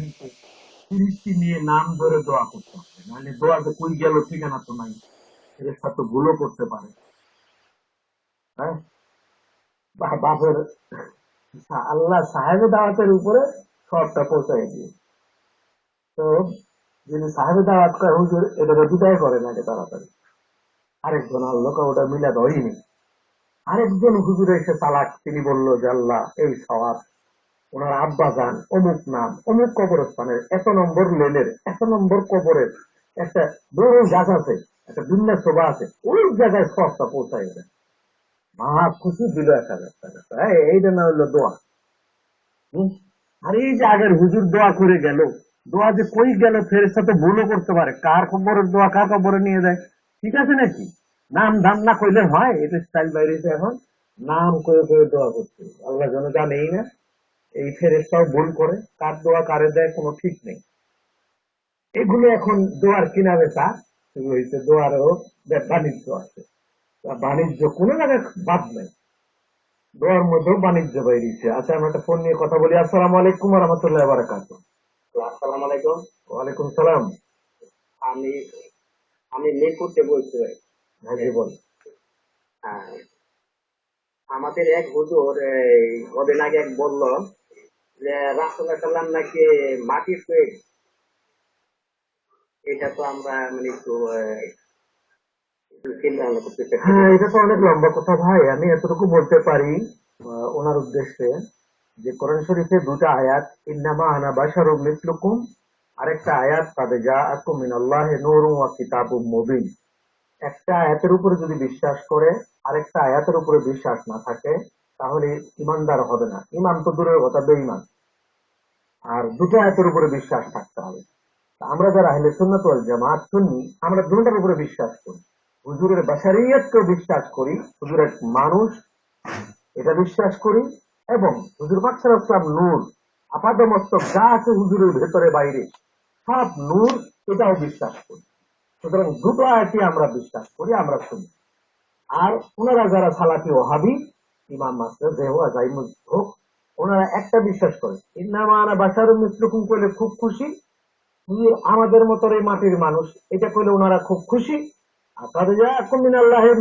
নিয়ে নাম ধরে দোয়া করতে হবে। কই গেল ঠিকানা তো নাই। তো ভুলও করতে পারে। হ্যাঁ? বাপের আল্লাহ সাহেবের দাওয়াতের উপরে পৌঁছায় দিয়ে। তো যিনি সাহেবে দাওয়াত করে হুজুর এটা বিদায় করে না তাড়াতাড়ি। আরেকজন আল্লাহ ওটা মিলাদ হয়নি। আরেকজন হুজুর এসে চালাক, তিনি বলল যে, আল্লাহ, এই সওয়াব ওনার আব্বা যান, অমুক নাম, অমুক কবরস্থানের, এত নম্বর লেনের, এত নম্বর কবরের একটা বড় গাছ আছে, একটা বিন্যাস শোভা আছে ওই জায়গায় সবটা পৌঁছায় দেয় মহা খুশি দিল এক হাজার টাকা এইটা না হলো দোয়া। আর এই যে আগের হুজুর দোয়া করে গেল, দোয়া যে কই গেল ফেরেস্তা তো ভুলও করতে পারে। কার কবরের দোয়া, কার কবরে নিয়ে যায়? ঠিক আছে নাকি? নাম ধাম না কইলে হয় এটা স্টাইল বাইরেছে এখন নাম করে করে দোয়া করতে আল্লাহ যেন জানেই না? এই ফেরেস্তাও ভুল করে কার দোয়া কারে দেয় কোনো ঠিক নেই। এগুলো এখন দোয়ার কিনা বেচা শুরু হয়েছে দোয়ারও বাণিজ্য আছে। বাণিজ্য কোনো জায়গায় বাদ নেই। দোয়ার মধ্যেও বাণিজ্য বাইরেছে আচ্ছা আমি একটা ফোন নিয়ে কথা বলি। আসসালামু আলাইকুম রহমতুল্লাহ বারাকাত আসসালামু আলাইকুম। ওয়ালাইকুম সালাম। আমি আমি মিরপুরতে বলছি ভাই। হ্যাঁ জি বল। হ্যাঁ। আমাদের এক হুজুর কদিন আগে এক বলল রাসুল্লাহ নাকি এটা তো আমরা মানে একটু হ্যাঁ এটা তো অনেক লম্বা কথা ভাই, আমি এতটুকু বলতে পারি ওনার উদ্দেশ্যে যে শরীফে দুটা আয়াত, ইন্নামা আনা বাশারুম মিসলুকুম, আরেকটা আয়াত তাদের যা আকুম মিনাল্লাহ নূরুম ওয়া কিতাবুম মুবিন। একটা আয়াতের উপরে যদি বিশ্বাস করে, আরেকটা আয়াতের উপরে বিশ্বাস না থাকে, তাহলে ইমানদার হবে না। ইমান তো দূরের কথা, বেঈমান। আর দুটো আয়াতের উপরে বিশ্বাস থাকতে হবে। আমরা যারা আহলে সুন্নাত ওয়াল জামাত, সুন্নি, আমরা দুটার উপরে বিশ্বাস করি। হুজুরের বাশারিয়তকে বিশ্বাস করি, হুজুরের মানুষ এটা বিশ্বাস করি এবং হুজুর বাকসার ইসলাম নূর, আপাদমস্তক যা আছে হুজুরের ভেতরে, বাইরে, সব নূর এটাও বিশ্বাস করি। সুতরাং দুটো আয়াতই আমরা বিশ্বাস করি, আমরা শুনি। আর ওনারা যারা সালাফি ওহাবি, ইমাম মাস্টার হোক যাই হোক ওনারা একটা বিশ্বাস করে, ইন্নামা আনা বাসারুম মিসলুকুম করলে খুব খুশি আমাদের মতো এই মাটির মানুষ। এটা করলে ওনারা খুব খুশি।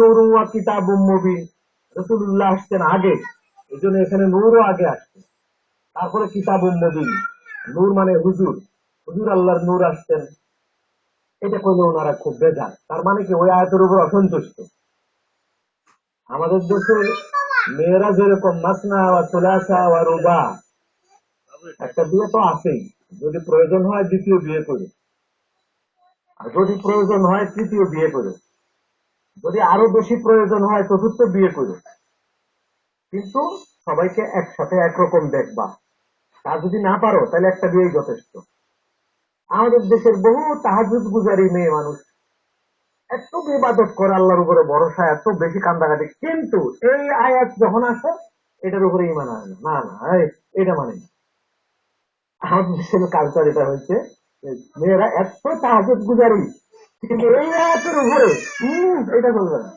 নূরুম ওয়া মুবিন। রাসূলুল্লাহ আসতেন আগে, এই জন্য এখানে নূরও আগে আসছে। তারপরে কিতাবুম মুবিন। নূর মানে হুজুর। হুজুর আল্লাহর নূর আসতেন। এটা করলে ওনারা খুব বেজার। তার মানে কি, ওই আয়তের উপর অসন্তুষ্ট। আমাদের দেশে মেয়েরা যেরকম মাসনা বা সোলাসা বা রুবা একটা বিয়ে তো আছেই। যদি প্রয়োজন হয় দ্বিতীয় বিয়ে করে। আর যদি প্রয়োজন হয় তৃতীয় বিয়ে করে। যদি আরও বেশি প্রয়োজন হয় চতুর্থ বিয়ে করে। কিন্তু সবাইকে একসাথে একরকম দেখবা। তা যদি না পারো, তাহলে একটা বিয়েই যথেষ্ট। আমাদের দেশের বহু তাহাজুদ গুজারি মেয়ে মানুষ এত ইবাদত করে আল্লাহর উপরে ভরসা, এত বেশি কান্দাকাটি। কিন্তু এই আয়াত যখন আসে, এটার উপরে ইমান আনে না। না না এটা মানে। আমাদের কালচার এটা হয়েছে মেয়েরা এত তাহাজুদ গুজারি, কিন্তু এই আয়াতের উপরে এটা চলবে না।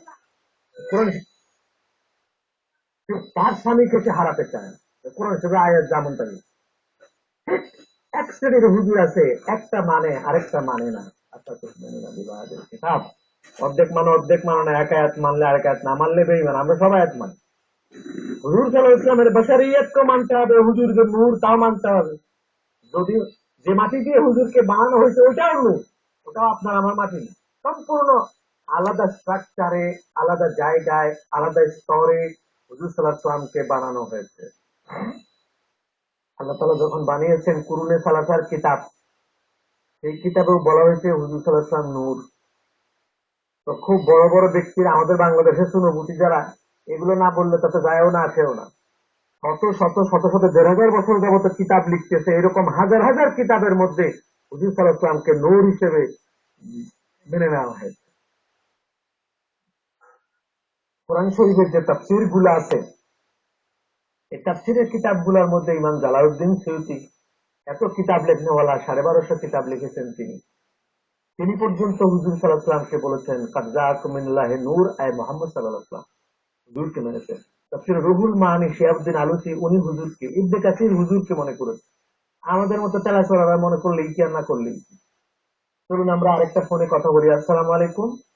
তার স্বামীকে সে হারাতে চায় কোরআন হিসেবে আয়াত যেমন তাই এক শ্রেণির হুজুর আছে, একটা মানে আরেকটা মানে না। আচ্ছা মানে না, বিবাহের কিতাব। অর্ধেক মানে অর্ধেক মানে না, এক আয়াত মানলে আরেক আয়াত না, মানলে বেইমান আমরা সবাই আয়াত মানি। হুজুর সাল্লাহ ইসলামের বাসারিয়াতকে মানতে হবে হুজুর যে নূর তাও মানতে হবে। যদি যে মাটি দিয়ে হুজুরকে বানানো হয়েছে ওটাও নূর, ওটাও আপনার আমার মাটি না। সম্পূর্ণ আলাদা স্ট্রাকচারে আলাদা জায়গায়, আলাদা স্তরে হুজুর সাল্লাহ ইসলামকে বানানো হয়েছে। আল্লাহ তালা যখন বানিয়েছেন কুরুনে সালাসার কিতাব, সেই কিতাবেও বলা হয়েছে হুজুর সাল্লাহ ইসলাম নূর। তো খুব বড় বড় ব্যক্তির আমাদের বাংলাদেশের সুনভূতি যারা, এগুলো না বললে তাতে যায়ও না, আসেও না। শত শত শত শত দেড় হাজার বছর যাবত কিতাব লিখতেছে, এরকম হাজার হাজার কিতাবের মধ্যে হুজুর ইসলামকে নূর হিসেবে মেনে নেওয়া হয়েছে। কোরআন শরীফের যে তাফসিরগুলো আছে, এই তাফসিরের কিতাবগুলোর মধ্যে ইমাম জালাউদ্দিন সৈয়দি এত কিতাব লেখনেওয়ালা, সাড়ে বারোশো কিতাব লিখেছেন তিনি। তিনি পর্যন্ত হুজুর সাল্লাহ সাল্লামকে বলেছেন কাজা কুমিল্লাহ নূর আয় মোহাম্মদ সাল্লাহ সাল্লাম হুজুরকে মেনেছেন? তাফসির রুহুল মাহানি শিয়াবুদ্দিন আলুসি, উনি হুজুরকে, ইবনে কাসির হুজুরকে মনে করেছেন। আমাদের মতো তেলা চলারা মনে করলেই কি আর না করলেই। চলুন আমরা আরেকটা ফোনে কথা বলি। আসসালামু আলাইকুম।